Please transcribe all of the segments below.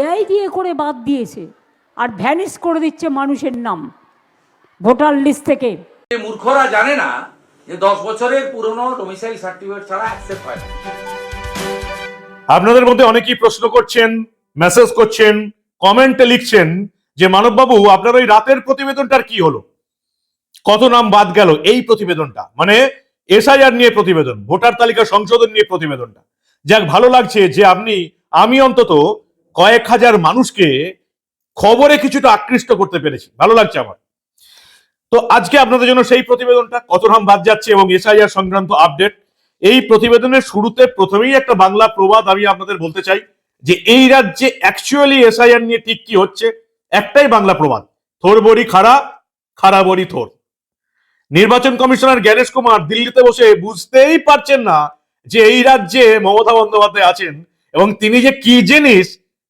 AI দিয়ে করে বাদ দিয়েছে আর ভ্যানিশ করে দিচ্ছে মানুষের নাম। ভোটার লিস্ট থেকে। মূর্খরা জানে না যে দশ বছরের পুরনো ডোমিসাইল সার্টিফিকেট ছাড়া অ্যাকসেপ্ট হয় আপনাদের মধ্যে অনেকেই প্রশ্ন করছেন মেসেজ করছেন কমেন্টে লিখছেন যে মানববাবু আপনার ওই রাতের প্রতিবেদনটার কি হলো? কত নাম বাদ গেল এই প্রতিবেদনটা? মানে এসআইআর নিয়ে প্রতিবেদন ভোটার তালিকা সংশোধন নিয়ে প্রতিবেদনটা। যাক ভালো লাগছে যে আপনি আমি অন্তত কয়েক হাজার মানুষকে খবরে কিছুটা আকৃষ্ট করতে পেরেছি। ভালো লাগছে আমার। তো আজকে আপনাদের জন্য সেই প্রতিবেদনটা কত নাম বাদ যাচ্ছে এবং এসআইআর সংক্রান্ত আপডেট, এই প্রতিবেদনের শুরুতে প্রথমেই একটা বাংলা প্রবাদ আমি আপনাদের বলতে চাই যে এই রাজ্যে অ্যাকচুয়ালি এসআইআর নিয়ে ঠিক কি হচ্ছে? একটাই বাংলা প্রবাদ, থোর বড়ি খাড়া খাড়া বড়ি থোর। নির্বাচন কমিশনার জ্ঞানেশ কুমার দিল্লিতে বসে বুঝতেই পারছেন না যে এই রাজ্যে মমতা বন্দ্যোপাধ্যায় আছেন এবং তিনি যে কি জিনিস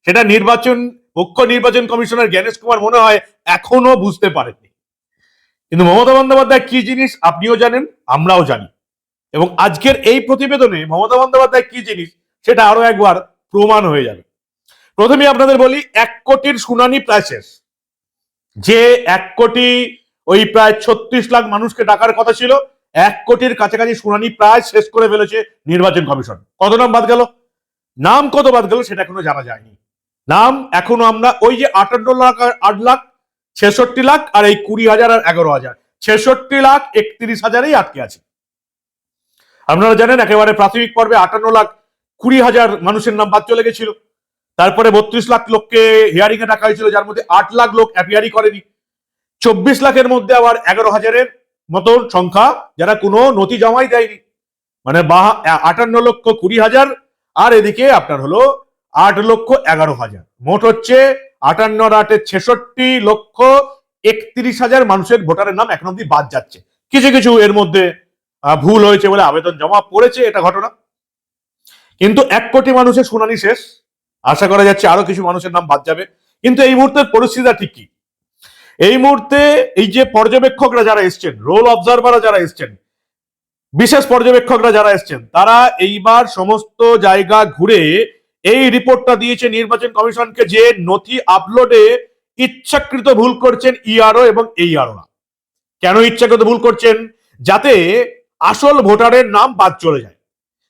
সেটা নির্বাচন, মুখ্য নির্বাচন কমিশনার জ্ঞানেশ কুমার মনে হয় এখনও বুঝতে পারেননি। কিন্তু মমতা বন্দ্যোপাধ্যায় কি জিনিস আপনিও জানেন, আমরাও জানি। এবং আজকের এই প্রতিবেদনে মমতা বন্দ্যোপাধ্যায় কি জিনিস, সেটা আরও একবার প্রমাণ হয়ে যাবে। প্রথমে আপনাদের বলি, এক কোটির শুনানি প্রায় শেষ। যে এক কোটি ওই প্রায় ছত্রিশ লাখ মানুষকে ডাকার কথা ছিল, এক কোটির কাছাকাছি শুনানি প্রায় শেষ করে ফেলেছে নির্বাচন কমিশন। কত নাম বাদ গেল? নাম কত বাদ গেল সেটা এখনও জানা যায়নি। নাম এখনও আমরা ওই যে আটান্ন লাখ আর আট লাখ, ছেষট্টি লাখ আর এই কুড়ি হাজার আর এগারো হাজার। ছেষট্টি লাখ একত্রিশ হাজারেই আটকে আছে। আপনারা জানেন একেবারে প্রাথমিক পর্বে আটান্ন লাখ কুড়ি হাজার মানুষের নাম বাদ চলে গেছিল। তারপরে বত্রিশ লাখ লোককে হিয়ারিং এ ডাকা হয়েছিল, যার মধ্যে আট লাখ লোক অ্যাপিয়ারি করেনি। চব্বিশ লাখের মধ্যে আবার এগারো হাজারের মতো সংখ্যা যারা কোনো নথি জমাই দেয়নি। মানে বাহা, আটান্ন লক্ষ কুড়ি হাজার আর এদিকে আপনার হলো আট লক্ষ এগারো হাজার। মোট হচ্ছে আটান্ন আটে ছেষট্টি লক্ষ একত্রিশ হাজার মানুষের ভোটারের নাম এখন অব্দি বাদ যাচ্ছে। কিছু কিছু এর মধ্যে ভুল হয়েছে বলে আবেদন জমা পড়েছে এটা ঘটনা। কিন্তু এক কোটি মানুষের শুনানি শেষ। আশা করা যাচ্ছে আরও কিছু মানুষের নাম বাদ যাবে। কিন্তু এই মুহূর্তের পরিস্থিতিটা ঠিক কি? এই মুহূর্তে এই যে পর্যবেক্ষকরা যারা এসছেন রোল অবজারভাররা যারা এসছেন, বিশেষ পর্যবেক্ষকরা যারা এসছেন, তারা এইবার সমস্ত জায়গা ঘুরে এই রিপোর্টটা দিয়েছে নির্বাচন কমিশনকে যে নথি আপলোডে ইচ্ছাকৃত ভুল করছেন ইআরও এবং এইআরওরা কেন ইচ্ছাকৃত ভুল করছেন? যাতে আসল ভোটারের নাম বাদ চলে যায়।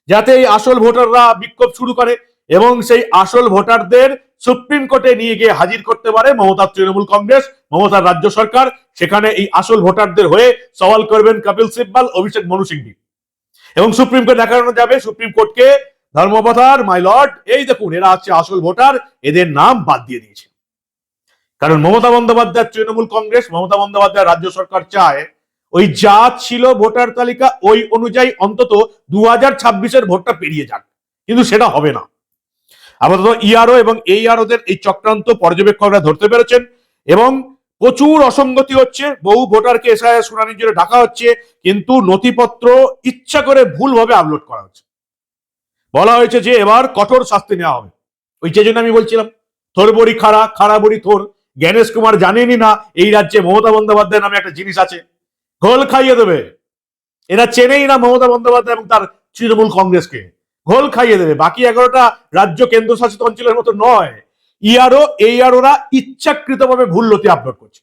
যাতে এই আসল ভোটাররা বিক্ষোভ শুরু করে এবং সেই আসল ভোটারদের সুপ্রিম কোর্টে নিয়ে গিয়ে হাজির করতে পারে মমতার তৃণমূল কংগ্রেস মমতার রাজ্য সরকার। সেখানে এই আসল ভোটারদের হয়ে সওয়াল করবেন কপিল সিব্বাল, অভিষেক মনু সিংভি। এবং সুপ্রিম কোর্ট দেখানো যাবে, সুপ্রিম কোর্টকে ধর্মপথার মাই লর্ড এই দেখুন, এরা হচ্ছে আসল ভোটার, এদের নাম বাদ দিয়ে দিয়েছে। কারণ মমতা বন্দ্যোপাধ্যায়, তৃণমূল কংগ্রেস, মমতা বন্দ্যোপাধ্যায় রাজ্য সরকার চায়, ওই যা ছিল ভোটার তালিকা, ওই অনুযায়ী অন্তত দু হাজার ছাব্বিশের ভোটটা পেরিয়ে যাক। কিন্তু সেটা হবে না। আপাতত ইআরও এবং এই আরোদের এই চক্রান্ত পর্যবেক্ষকরা ধরতে পেরেছেন এবং প্রচুর অসঙ্গতি হচ্ছে, বহু ভোটারকে এসআইআর শুনানির জন্য ডাকা হচ্ছে, কিন্তু নথিপত্র ইচ্ছা করে ভুলভাবে আপলোড করা হচ্ছে। বলা হয়েছে যে এবার কঠোর শাস্তি নেওয়া হবে। ওই যে জন্য আমি বলছিলাম, থোর বড়ি খাড়া খাড়া বড়ি থোর। জ্ঞানেশ কুমার জানেনই না, এই রাজ্যে মমতা বন্দ্যোপাধ্যায় নামে একটা জিনিস আছে। ঘোল খাইয়ে দেবে। এরা চেনেই না মমতা বন্দ্যোপাধ্যায় এবং তার তৃণমূল কংগ্রেসকে। ঘোল খাইয়ে দেবে। বাকি এগারোটা রাজ্য কেন্দ্রশাসিত অঞ্চলের মতো নয়। ইআরও এইআরওরা ইচ্ছাকৃতভাবে ভুল নথি আপলোড করছে।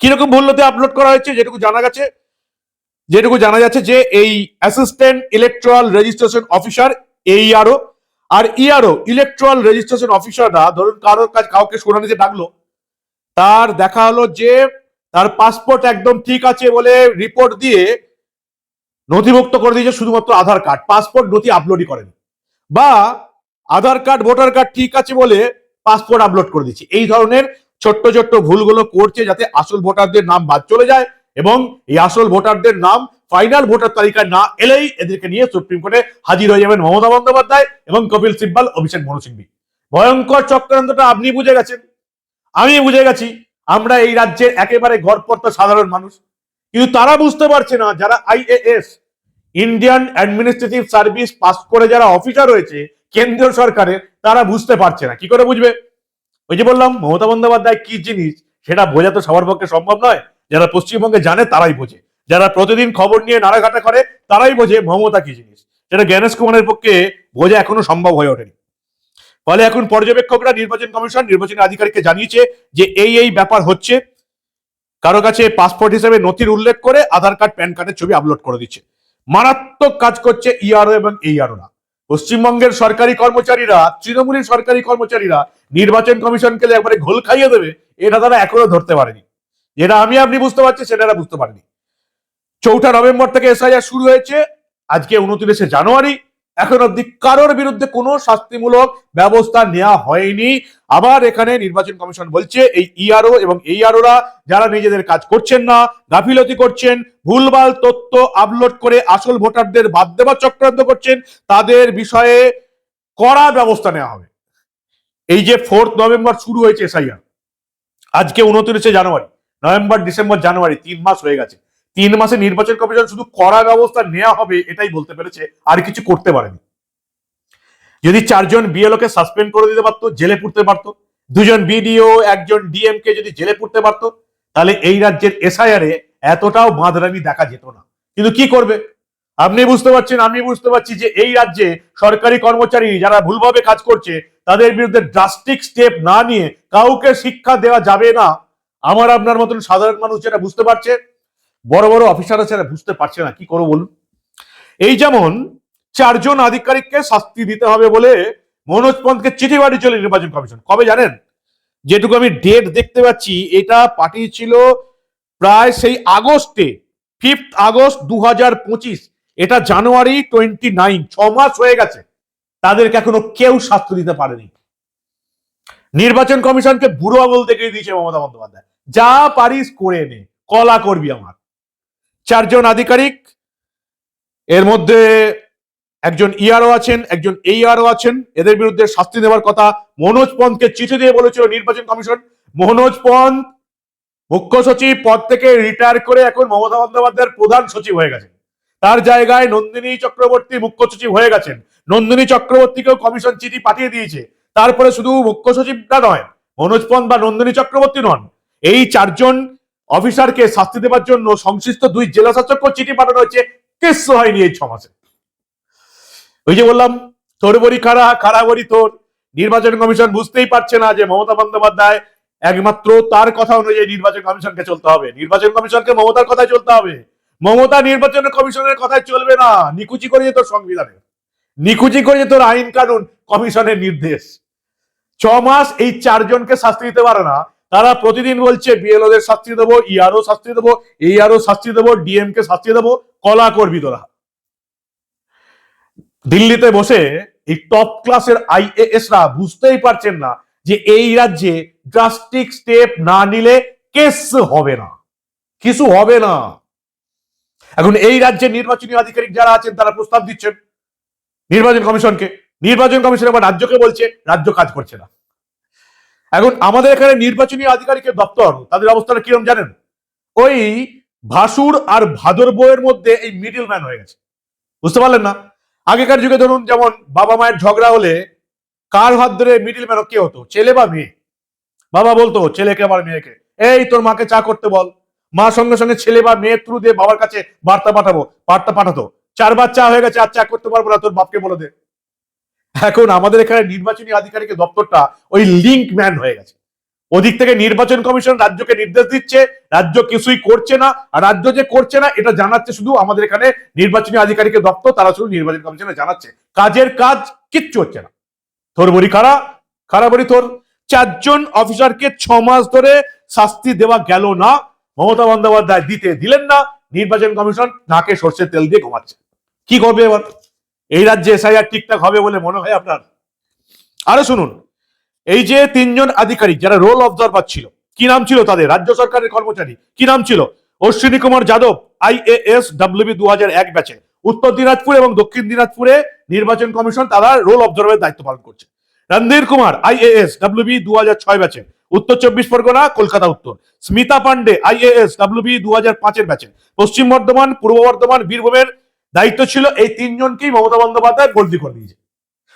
কীরকম ভুল নথি আপলোড করা হয়েছে যেটুকু জানা গেছে? যেটুকু জানা যাচ্ছে যে এই assistant electoral registration officer AERO আর ইআরও ইলেকট্রাল রেজিস্ট্রেশন অফিসাররা ধরুন কারোর কাছে কাউকে শুনানিতে ডাকলো, তার দেখা হলো যে তার পাসপোর্ট একদম ঠিক আছে বলে রিপোর্ট দিয়ে নথিভুক্ত করে দিয়েছে শুধুমাত্র আধার কার্ড পাসপোর্ট নথি আপলোডই করেনি। বা আধার কার্ড ভোটার কার্ড ঠিক আছে বলে পাসপোর্ট আপলোড করে দিচ্ছে এই ধরনের ছোট্ট ছোট্ট ভুলগুলো করছে যাতে আসল ভোটারদের নাম বাদ চলে যায়। এবং এই আসল ভোটারদের নাম ফাইনাল ভোটার তালিকায় না এলেই এদেরকে নিয়ে সুপ্রিম কোর্টে হাজির হয়ে যাবেন মমতা বন্দ্যোপাধ্যায় এবং কপিল সিব্বাল, অভিষেক মনু সিংভি। ভয়ঙ্কর চক্রান্তটা আপনি বুঝে গেছেন। আমি বুঝে গেছি, আমরা এই রাজ্যের একেবারে গড়পড়তা সাধারণ মানুষ। কিন্তু তারা বুঝতে পারছে না, যারা IAS Indian administrative service pass করে যারা অফিসার রয়েছে কেন্দ্রীয় সরকারের, তারা বুঝতে পারছে না। কি করে বুঝবে? ওই যে বললাম, মমতা বন্দ্যোপাধ্যায় কি জিনিস, সেটা বোঝা তো সবার পক্ষে সম্ভব নয়। যারা পশ্চিমবঙ্গে জানে তারাই বোঝে। যারা প্রতিদিন খবর নিয়ে নাড়াঘাটা করে, তারাই বোঝে মমতা কি জিনিস। সেটা জ্ঞানেশ কুমারের পক্ষে বোঝা এখনও সম্ভব হয়ে ওঠেনি। ফলে এখন পর্যবেক্ষকরা, নির্বাচন কমিশন, নির্বাচনী আধিকারিককে জানিয়েছে যে এই এই ব্যাপার হচ্ছে। কারও কাছে পাসপোর্ট হিসেবে নথির উল্লেখ করে আধার কার্ড, প্যান কার্ডের ছবি আপলোড করে দিচ্ছে। মারাত্মক কাজ করছে ইআরও এবং এইআরওরা পশ্চিমবঙ্গের সরকারি কর্মচারীরা, তৃণমূলের সরকারি কর্মচারীরা নির্বাচন কমিশনকে একবারে ঘোল খাইয়ে দেবে, এটা তারা এখনও ধরতে পারেনি। যেটা আমি আপনি বুঝতে পারছি, সেটা বুঝতে পারিনি। চৌঠা নভেম্বর থেকে এসআইআর শুরু হয়েছে, আজকে উনত্রিশে জানুয়ারি। এখন অব্দি কারোর বিরুদ্ধে কোনো শাস্তিমূলক ব্যবস্থা নেওয়া হয়নি। আবার এখানে নির্বাচন কমিশন বলছে, এই ইআরও এবং এইআরওরা যারা নিজেদের কাজ করছেন না, গাফিলতি করছেন, ভুলভাল তথ্য আপলোড করে আসল ভোটারদের বাদ দেওয়ার চক্রান্ত করছেন, তাদের বিষয়ে কড়া ব্যবস্থা নেওয়া হবে। এই যে ফোর্থ নভেম্বর শুরু হয়েছে এসআইআর, আজকে উনত্রিশে জানুয়ারি। নভেম্বর, ডিসেম্বর, জানুয়ারি, তিন মাস হয়ে গেছে। তিন মাসে নির্বাচন কমিশন শুধু কড়া ব্যবস্থা নেওয়া হবে এটাই বলতে পেরেছে, আর কিছু করতে পারেনি। যদি চারজন বিএলও কে সাসপেন্ড করে দিতে পারতো, জেলে পুড়তে পারতো, দুজন বিডিও, একজন ডিএম কে যদি জেলে পুড়তে পারতো, তাহলে এই রাজ্যের এসআইআর এ এতটাও বাঁধরামি দেখা যেত না। কিন্তু কি করবে? আপনি বুঝতে পারছেন, আমি বুঝতে পারছি যে এই রাজ্যে সরকারি কর্মচারী যারা ভুলভাবে কাজ করছে, তাদের বিরুদ্ধে ড্রাস্টিক স্টেপ না নিয়ে কাউকে শিক্ষা দেওয়া যাবে না। আমার আপনার মতন সাধারণ মানুষ যেটা বুঝতে পারছে, বড় বড় অফিসার আছে বুঝতে পারছে না, কি করব বলুন? এই যেমন চারজন আধিকারিককে শাস্তি দিতে হবে বলে মনোজ পন্থকে চিঠি পাঠিয়েছিল নির্বাচন কমিশন। কবে জানেন? যেটুকু আমি ডেট দেখতে পাচ্ছি, এটা পাঠিয়েছিল প্রায় সেই আগস্টে ফিফথ আগস্ট দু এটা জানুয়ারি টোয়েন্টি নাইন ছ মাস হয়ে গেছে। তাদেরকে এখনও কেউ শাস্তি দিতে পারেনি। নির্বাচন কমিশনকে বুড়ো আঙুল দেখিয়ে দিয়েছে মমতা বন্দ্যোপাধ্যায়। যা পারিস করে নে, কলা করবি আমার। চারজন আধিকারিক, এর মধ্যে একজন ইআরও আছেন, একজন এইআরও আছেন, এদের বিরুদ্ধে শাস্তি দেওয়ার কথা মনোজ পন্থকে চিঠি দিয়ে বলেছিল নির্বাচন কমিশন। মনোজ পন্থ মুখ্য সচিব পদ থেকে রিটায়ার করে এখন মমতা বন্দ্যোপাধ্যায়ের প্রধান সচিব হয়ে গেছেন। তার জায়গায় নন্দিনী চক্রবর্তী মুখ্য সচিব হয়ে গেছেন। নন্দিনী চক্রবর্তীকেও কমিশন চিঠি পাঠিয়ে দিয়েছে। তারপরে শুধু মুখ্য সচিবটা নয়, মনোজ পন্থ বা নন্দিনী চক্রবর্তী নন এই চারজন অফিসারকে শাস্তি দেওয়ার জন্য সংশ্লিষ্ট দুই জেলা শাসককেও চিঠি পাঠানো হয়েছে। কিচ্ছু হয়নি এই ছ মাসে ওই যে বললাম তোর বড়ি খারা খারা বড়ি তোর। নির্বাচন কমিশন বুঝতেই পারছে না যে মমতা বন্দ্যোপাধ্যায় একমাত্র তার কথা অনুযায়ী নির্বাচন কমিশনকে চলতে হবে। নির্বাচন কমিশনকে মমতার কথায় চলতে হবে। মমতা নির্বাচন কমিশনের কথায় চলবে না। নিকুচি করে তোর সংবিধানে। নিকুচি করে তোর আইন কানুন কমিশনের নির্দেশ। ছ মাস এই চারজনকে শাস্তি দিতে পারে না। তারা প্রতিদিন বলছে বিএলওদের শাস্তি দেবো ইআরও শাস্তি দেবো এইআরও শাস্তি দেবো ডিএম কে শাস্তি দেবো, কলা করবি তোরা। দিল্লিতে বসে এই টপ ক্লাসের আইএএসরা বুঝতেই পারছেন না যে এই রাজ্যে ড্রাস্টিক স্টেপ না নিলে কেস হবে না। কিছু হবে না। এখন এই রাজ্যের নির্বাচনী আধিকারিক যারা আছেন, তারা প্রস্তাব দিচ্ছেন। নির্বাচন কমিশনকে। নির্বাচন কমিশন আবার রাজ্যকে বলছে, রাজ্য কাজ করছে না। এখন আমাদের এখানে নির্বাচনী আধিকারিকের দপ্তর, তাদের অবস্থাটা কিরম জানেন? ওই ভাসুর আর ভাদর বইয়ের মধ্যে এই মিডিল ম্যান হয়ে গেছে। বুঝতে পারলেন না? আগেকার যুগে ধরুন, যেমন বাবা মায়ের ঝগড়া হলে কার হাত ধরে মিডিল ম্যান কে হতো? ছেলে বা মেয়ে? বাবা বলতো, ছেলেকে আবার মেয়েকে। এই, তোর মাকে চা করতে বল। মা সঙ্গে সঙ্গে ছেলে বা মেয়ের থ্রু দিয়ে বাবার কাছে বার্তা পাঠাবো, বার্তা পাঠাতো। চারবার চা হয়ে গেছে, আর চা করতে পারব না, তোর বাপকে বলে দে। এখন আমাদের এখানে নির্বাচনী আধিকারিকের দপ্তরটা ওই লিঙ্ক ম্যান হয়ে গেছে। ওদিক থেকে নির্বাচন কমিশন রাজ্যকে নির্দেশ দিচ্ছে, রাজ্য কিছুই করছে না, আর রাজ্য যে করছে না, এটা জানাচ্ছে শুধু আমাদের এখানে নির্বাচনী আধিকারিকের দপ্তর, তারা শুধু নির্বাচন কমিশনে জানাচ্ছে। কাজের কাজ কিচ্ছু হচ্ছে না। তোর বড়ি খারা খারা বড়ি তোর চারজন অফিসারকে ছ মাস ধরে শাস্তি দেওয়া গেল না, মমতা বন্দ্যোপাধ্যায় দিতে দিলেন না, নির্বাচন কমিশন নাকে সর্ষের তেল দিয়ে ঘুমাচ্ছে। কি করবে এবার? এই রাজ্যে এসআইআর ঠিকঠাক হবে বলে মনে হয় আপনার? আরও শুনুন, এই যে তিনজন আধিকারিক যারা রোল অবজারভার ছিল, কি নাম ছিল তাদের? রাজ্য সরকারের কর্মচারী, কি নাম ছিল? অশ্বিনী কুমার যাদব আইএএস ডাব্লিউবি দু এক ব্যাচে। উত্তর দিনাজপুর এবং দক্ষিণ দিনাজপুরে নির্বাচন কমিশন তারা রোল অবজারভারের দায়িত্ব পালন করছে। রণধীর কুমার আইএএস ডাব্লিউবি দু হাজার ছয় ব্যাচে। উত্তর চব্বিশ পরগনা, কলকাতা উত্তর। স্মিতা পান্ডে আইএএস ডাব্লিউবি দু হাজার পাঁচের ব্যাচে। পশ্চিম বর্ধমান, পূর্ব বর্ধমান, বীরভূমের দায়িত্ব ছিল এই তিনজনকেই মমতা বন্দ্যোপাধ্যায় বদলি করে দিয়েছে।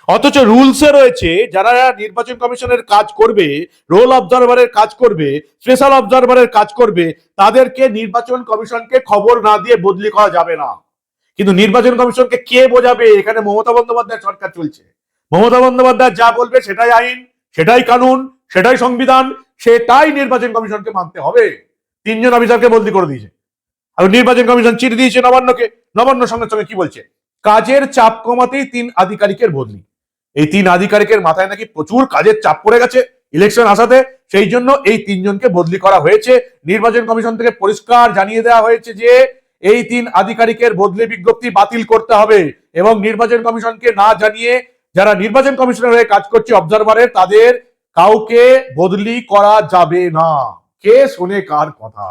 অথচ রুলসে রয়েছে, যারা নির্বাচন কমিশনের কাজ করবে রোল অবজারভারের কাজ করবে স্পেশাল অবজারভারের কাজ করবে, তাদেরকে নির্বাচন কমিশনকে খবর না দিয়ে বদলি করা যাবে না। কিন্তু নির্বাচন কমিশনকে কে বোঝাবে? এখানে মমতা বন্দ্যোপাধ্যায় সরকার চলছে। মমতা বন্দ্যোপাধ্যায় যা বলবে সেটাই আইন, সেটাই কানুন, সেটাই সংবিধান, সেটাই নির্বাচন কমিশনকে মানতে হবে। তিনজন অফিসারকে বদলি করে দিয়েছে। আর নির্বাচন কমিশন চিঠি দিয়েছে নবান্নকে। নবান্ন সঙ্গে সঙ্গে কি বলছে? কাজের চাপ কমাতেই তিন আধিকারিকের বদলি। এই তিন আধিকারিকের মাথায় নাকি প্রচুর কাজের চাপ পড়ে গেছে ইলেকশন আসাতে। সেই জন্য এই তিনজনকে বদলি করা হয়েছে। নির্বাচন কমিশন থেকে পরিষ্কার জানিয়ে দেওয়া হয়েছে যে, এই তিন আধিকারিকের বদলি বিজ্ঞপ্তি বাতিল করতে হবে এবং নির্বাচন কমিশনকে না জানিয়ে যারা নির্বাচন কমিশনের হয়ে কাজ করছে অবজারভারের, তাদের কাউকে বদলি করা যাবে না। কে শোনে কার কথা?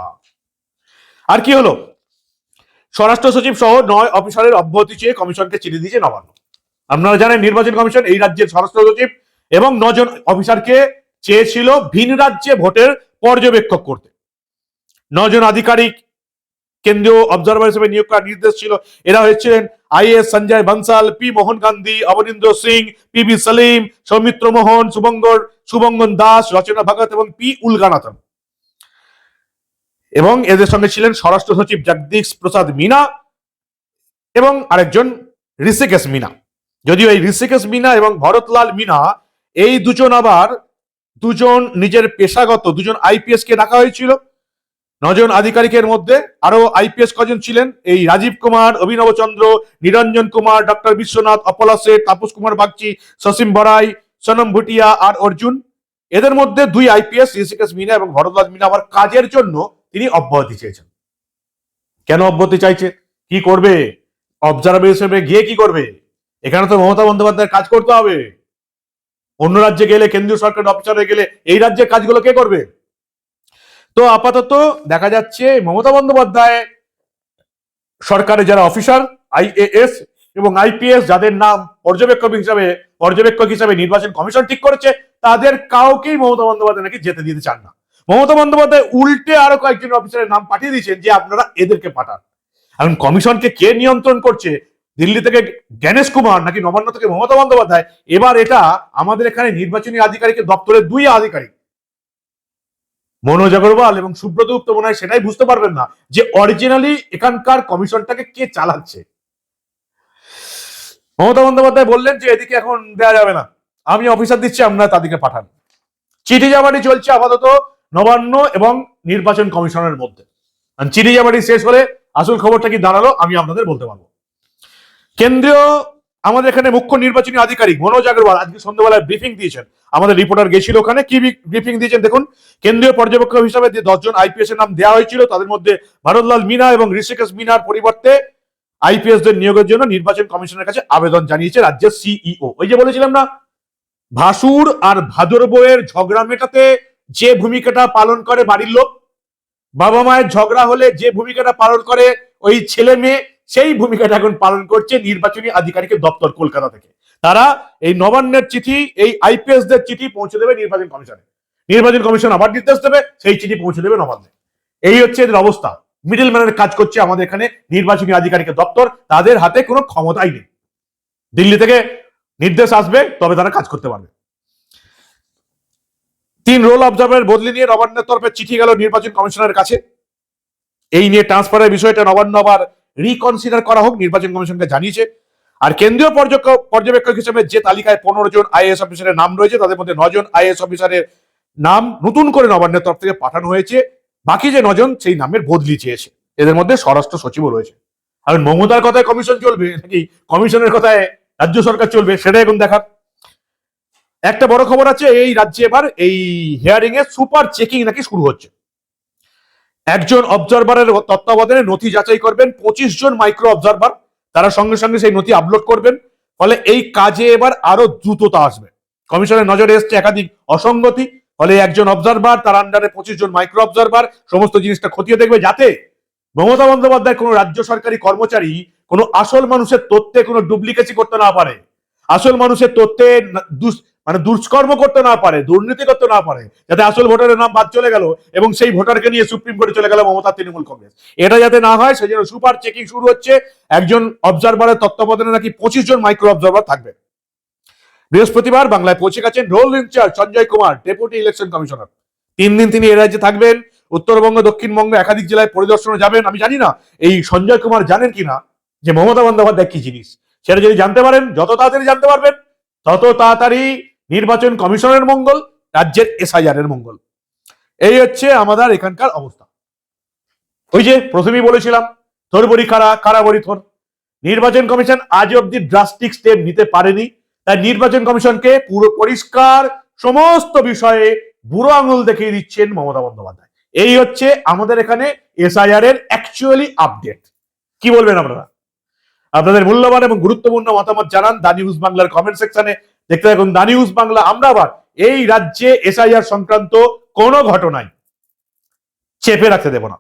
আর কি হলো? স্বরাষ্ট্র সচিব সহ নয় অফিসারের অব্যাহতি চেয়ে কমিশনকে চিঠি দিয়েছে নবান্ন। আপনারা জানেন, নির্বাচন কমিশন এই রাজ্যের স্বরাষ্ট্র সচিব এবং নজন অফিসারকে চেয়েছিল ভিন রাজ্যে ভোটের পর্যবেক্ষক করতে। নজন আধিকারিক, কেন্দ্রীয় অবজারভার হিসেবে নিয়োগ করার নির্দেশ ছিল। এরা হচ্ছিলেন IAS Sanjay Bansal, P Mohan Gandhi, Abanindra Singh, P B Salim, Soumitra Mohan, Shubhankar Shubhangan Das, Rachna Bhagat এবং পি উলগানাথন এবং এদের সঙ্গে ছিলেন স্বরাষ্ট্র সচিব জগদীশ প্রসাদ মিনা এবং আরেকজন ঋষিকেশ মিনা। যদিও এই ঋষিকেশ মিনা এবং ভরতলাল মিনা এই দুজন আবার দুজন নিজের পেশাগত, দুজন আইপিএস কে ডাকা হয়েছিল। নজন আধিকারিকের মধ্যে আরও আইপিএস কজন ছিলেন? এই রাজীব কুমার, অভিনব চন্দ্র, নিরঞ্জন কুমার, ডক্টর বিশ্বনাথ, অপলা শেঠ, তাপস কুমার বাগচি, সসীম বড়াই, সনম ভুটিয়া আর অর্জুন। এদের মধ্যে দুই আইপিএস, ঋষিকেশ মিনা এবং ভরতলাল মিনা আবার কাজের জন্য তিনি অব্যাহতি চেয়েছেন। কেন অব্যাহতি চাইছে? কি করবে? অবজারভার হিসেবে গিয়ে কি করবে? এখানে তো মমতা বন্দ্যোপাধ্যায়ের কাজ করতে হবে। অন্য রাজ্যে গেলে, কেন্দ্রীয় সরকারের অফিসারে গেলে, এই রাজ্যের কাজগুলো কে করবে? তো আপাতত দেখা যাচ্ছে মমতা বন্দ্যোপাধ্যায় সরকারের যারা অফিসার আইএএস এবং আইপিএস যাদের নাম পর্যবেক্ষক হিসাবে পর্যবেক্ষক হিসাবে নির্বাচন কমিশন ঠিক করেছে, তাদের কাউকেই মমতা বন্দ্যোপাধ্যায় নাকি যেতে দিতে চান না। মমতা বন্দ্যোপাধ্যায় উল্টে আরও কয়েকজন অফিসারের নাম পাঠিয়ে দিয়েছেন যে আপনারা এদেরকে পাঠান। এখন কমিশনকে কে নিয়ন্ত্রণ করছে? দিল্লি থেকে জ্ঞানেশ কুমার নাকি নবান্ন থেকে মমতা বন্দ্যোপাধ্যায়? এবার এটা আমাদের এখানে নির্বাচনী আধিকারিকের দপ্তরের দুই আধিকারিক। মনোজ আগরওয়াল এবং সুব্রত গুপ্ত মনে হয় সেটাই বুঝতে পারবেন না যে অরিজিনালি এখানকার কমিশনটাকে কে চালাচ্ছে। মমতা বন্দ্যোপাধ্যায় বললেন যে এদিকে এখন দেওয়া যাবে না। আমি অফিসার দিচ্ছি, আপনারা তাদেরকে পাঠান। চিঠি জামাটি চলছে আপাতত নবান্ন এবং নির্বাচন কমিশনের মধ্যে। চিঠি জামাটি শেষ হলে আসল খবরটা কি দাঁড়াল, আমি আপনাদের বলতে পারব। কেন্দ্রীয়, আমাদের এখানে মুখ্য নির্বাচনী আধিকারিক মনোজ আগরওয়াল আজকে সন্ধ্যাবেলায় ব্রিফিং দিয়েছেন। আমাদের রিপোর্টার গেছিল ওখানে, কি ব্রিফিং দিয়েছেন দেখুন। কেন্দ্রীয় পর্যবেক্ষক হিসাবে যে দশজন আইপিএস এর নাম দেওয়া হয়েছিল, তাদের মধ্যে ভারতলাল মিনা এবং ঋষিকেশ মিনার পরিবর্তে আইপিএস দের নিয়োগের জন্য নির্বাচন কমিশনের কাছে আবেদন জানিয়েছে রাজ্যের সিইও ওই যে বলেছিলাম না, ভাসুর আর ভাদর বইয়ের ঝগড়া মেটাতে যে ভূমিকাটা পালন করে বাড়ির লোক, বাবা মায়ের ঝগড়া হলে যে ভূমিকাটা পালন করে ওই ছেলে মেয়ে, সেই ভূমিকাটা এখন পালন করছে নির্বাচনী আধিকারিকের দপ্তর কলকাতা থেকে। তারা এই নবান্নের চিঠি, এই আইপিএস দের চিঠি পৌঁছে দেবে নির্বাচন কমিশনে। নির্বাচন কমিশন আবার নির্দেশ দেবে, সেই চিঠি পৌঁছে দেবে নবান্নে। এই হচ্ছে এদের অবস্থা। মিডল ম্যানের কাজ করছে আমাদের এখানে নির্বাচনী আধিকারিকের দপ্তর, তাদের হাতে কোনো ক্ষমতাই নেই। দিল্লি থেকে নির্দেশ আসবে, তবে তারা কাজ করতে পারবে। তিন রোল অবজার্ভার বদলি নিয়ে নবান্নের তরফে চিঠি গেল নির্বাচন কমিশনের কাছে। এই নিয়ে ট্রান্সফারের বিষয়টা নবান্ন আবার রিকনসিডার করা হোক, নির্বাচন কমিশনকে জানিয়েছে। আর কেন্দ্রীয় পর্যবেক্ষক পর্যবেক্ষক হিসেবে যে তালিকায় পনেরো জন আইএস অফিসারের নাম রয়েছে, তাদের মধ্যে নজন আইএস অফিসারের নাম নতুন করে নবান্নের তরফ থেকে পাঠানো হয়েছে। বাকি যে নজন সেই নামের বদলি চেয়েছে। এদের মধ্যে স্বরাষ্ট্র সচিবও রয়েছে। আর মমতার কথায় কমিশন চলবে নাকি কমিশনের কথায় রাজ্য সরকার চলবে সেটা এখন দেখার। একটা বড় খবর আছে, এই রাজ্যে এবার এই হিয়ারিং এ সুপার চেকিং নাকি শুরু হচ্ছে। একজন অবজারভারের তত্ত্বাবধানে নথি যাচাই করবেন, পঁচিশ জন মাইক্রো অবজারভার তারা সঙ্গে সঙ্গে সেই নথি আপলোড করবেন, ফলে এই কাজে এবার আরও দ্রুততা আসবে। কমিশনের নজরে এসছে একাধিক অসঙ্গতি, ফলে একজন অবজারভার তার আন্ডারে পঁচিশ জন মাইক্রো অবজারভার সমস্ত জিনিসটা খতিয়ে দেখবে যাতে মমতা বন্দ্যোপাধ্যায় কোনো রাজ্য সরকারি কর্মচারী কোনো আসল মানুষের তথ্যে কোনো ডুপ্লিকেসি করতে না পারে। আসল মানুষের তথ্যে মানে দুষ্কর্ম করতে না পারে, দুর্নীতি করতে না পারে, যাতে আসল ভোটারের নাম বাদ চলে গেল এবং সেই ভোটারকে নিয়ে সুপ্রিম কোর্টে চলে গেল মমতা তৃণমূল কংগ্রেস। এটা যাতে না হয় সেই জন্য সুপার চেকিং শুরু হচ্ছে। একজন অবজারভারের তত্ত্বাবধানে নাকি পঁচিশ জন মাইক্রো অবজারভার থাকবে। বৃহস্পতিবার বাংলায় পৌঁছে গেছেন roll incharge Sanjay Kumar, deputy election commissioner. তিন দিন তিনি এ রাজ্যে থাকবেন। উত্তরবঙ্গ, দক্ষিণবঙ্গ একাধিক জেলায় পরিদর্শনে যাবেন। আমি জানি না, এই সঞ্জয় কুমার জানেন কিনা, যে মমতা বন্দ্যোপাধ্যায় কি জিনিস? সেটা যদি জানতে পারেন, যত তাড়াতাড়ি জানতে পারবেন, তত তাড়াতাড়ি নির্বাচন কমিশনের মঙ্গল, রাজ্যের এসআইআর এর মঙ্গল। এই হচ্ছে আমাদের এখানকার অবস্থা। ওই যে প্রথমেই বলেছিলাম থর বড়ি কারা কারা বড়ি থর নির্বাচন কমিশন আজ অব্দি ড্রাস্টিক স্টেপ নিতে পারেনি। তাই নির্বাচন কমিশনকে পুরো পরিষ্কার সমস্ত বিষয়ে বুড়ো আঙুল দেখিয়ে দিচ্ছেন মমতা বন্দ্যোপাধ্যায়। এই হচ্ছে আমাদের এখানে এসআইআর এর অ্যাকচুয়ালি আপডেট কি বলবেন আপনারা? আপনাদের মূল্যবান এবং গুরুত্বপূর্ণ মতামত জানান দা নিউজ বাংলার কমেন্ট সেকশনে দেখতে থাকুন দা নিউজ বাংলা আমরা আবার এই রাজ্যে এসআইআর সংক্রান্ত কোনো ঘটনায় চেপে রাখতে দেব না।